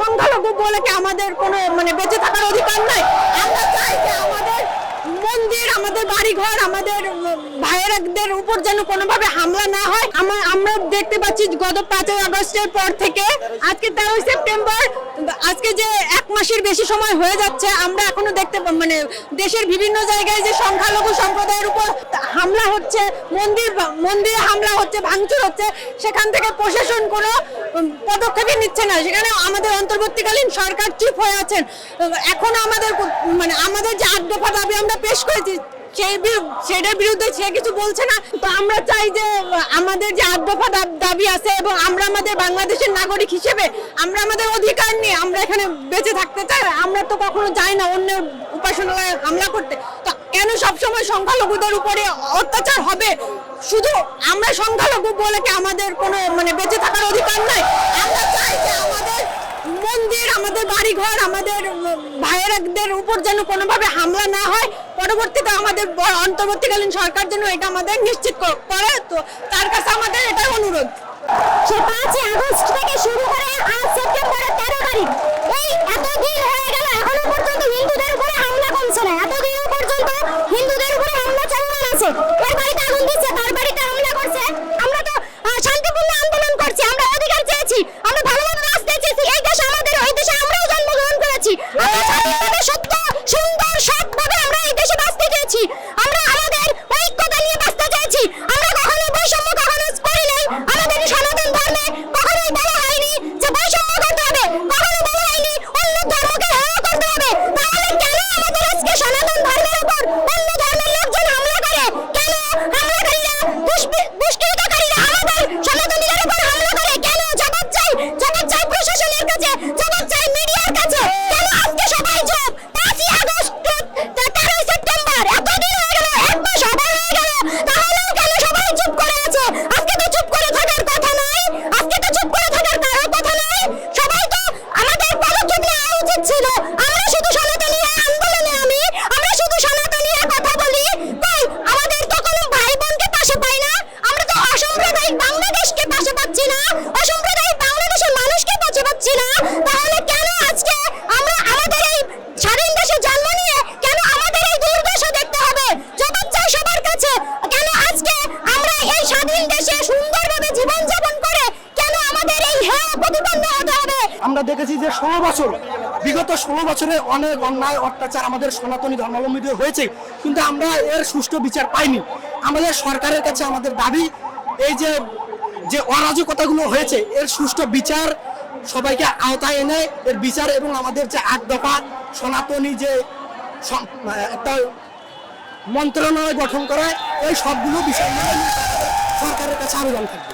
সংখ্যালঘু বলে কি আমাদের কোনো মানে বেঁচে থাকার অধিকার নাই আমরা চাই যে আমাদের মন্দির, আমাদের বাড়িঘর, আমাদের ভাইয়েরাদের উপর যেন কোনোভাবে হামলা না হয়। আমরা দেখতে পাচ্ছি গত পাঁচই আগস্টের পর থেকে, আজকে তেরোই সেপ্টেম্বর, আজকে যে এক মাসের বেশি সময় হয়ে যাচ্ছে, আমরা এখনও দেখতে মানে দেশের বিভিন্ন জায়গায় যে সংখ্যালঘু সম্প্রদায়ের উপর হামলা হচ্ছে, মন্দির মন্দিরে হামলা হচ্ছে, ভাঙচুর হচ্ছে, সেখান থেকে প্রশাসন কোনো পদক্ষেপই নিচ্ছে না। সেখানে আমাদের অন্তর্বর্তীকালীন সরকার চুপ হয়ে আছেন। এখনও আমাদের মানে আমাদের যে আট দফা দাবি আমরা পেশ সেই সেটার বিরুদ্ধে সে কিছু বলছে না। তো আমরা চাই যে, আমাদের যে আট দফা দাবি আছে এবং আমরা আমাদের বাংলাদেশের নাগরিক হিসেবে আমরা আমাদের অধিকার নিয়ে আমরা এখানে বেঁচে থাকতে চাই। আমরা তো কখনো যাই না অন্যের উপাসনালয়ে হামলা করতে। তো কেন সবসময় সংখ্যালঘুদের উপরে অত্যাচার হবে? শুধু আমরা সংখ্যালঘু বলে কি আমাদের কোনো মানে বেঁচে থাকার অধিকার নাই আমরা চাই যে আমাদের মন্দির আমাদের বাড়িঘর আমাদের উম, ভাইয়েরাদের উপর যেন কোনোভাবে হামলা না হয়, পরবর্তীতে আমাদের অন্তর্বর্তীকালীন সরকার যেন এটা আমাদের নিশ্চিত কর- তো তার কাছে আমাদের এটা অনুরোধ। সে পাঁচই আগস্ট থেকে শুরু করে আজ সেপ্টেম্বরের তেরো তারিখ। আমরা শুধু আমরা দেখেছি যে ষোলো বছর, বিগত ষোলো বছরে অনেক অন্যায়, অত্যাচার আমাদের সনাতনী ধর্মাবলম্বীদের হয়েছে, কিন্তু আমরা এর সুষ্ঠু বিচার পাইনি। আমাদের সরকারের কাছে আমাদের দাবি, এই যে যে অরাজকতাগুলো হয়েছে, এর সুষ্ঠু বিচার সবাইকে আওতায় এনে, এর বিচার এবং আমাদের যে এক দফা সনাতনী যে একটা মন্ত্রণালয় গঠন করা, এই সবগুলো বিষয় নিয়ে সরকারের কাছে আবেদন থাকবে।